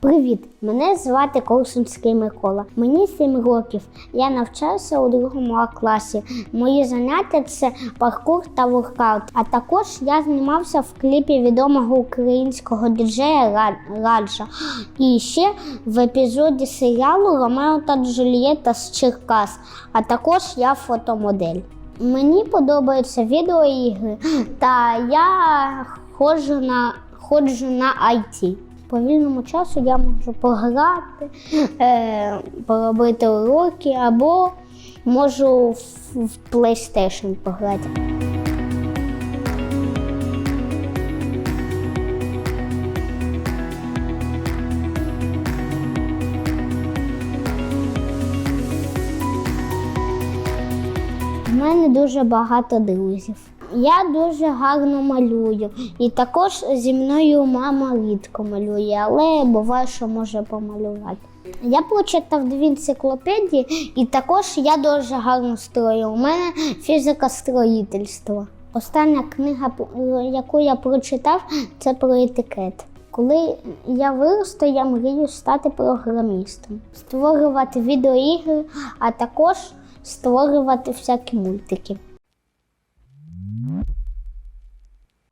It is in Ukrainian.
Привіт! Мене звати Корсунський Микола. Мені 7 років. Я навчаюся у другому А класі. Мої заняття це паркур та воркаут. А також я знімався в кліпі відомого українського діджея Раджа. І ще в епізоді серіалу Ромео та Джульєта з Черкас. А також я фотомодель. Мені подобаються відеоігри, та я ходжу на, ходжу на IT. По вільному часу я можу пограти, е, поробити уроки або можу в, PlayStation пограти. У мене дуже багато друзів. Я дуже гарно малюю. І також зі мною мама рідко малює, але буває, що може помалювати. Я прочитав дві енциклопедії, і також я дуже гарно строю. У мене фізика строїтельства. Остання книга, яку я прочитав, це про етикет. Коли я виросту, я мрію стати програмістом, створювати відеоігри, а також створювати всякі мультики.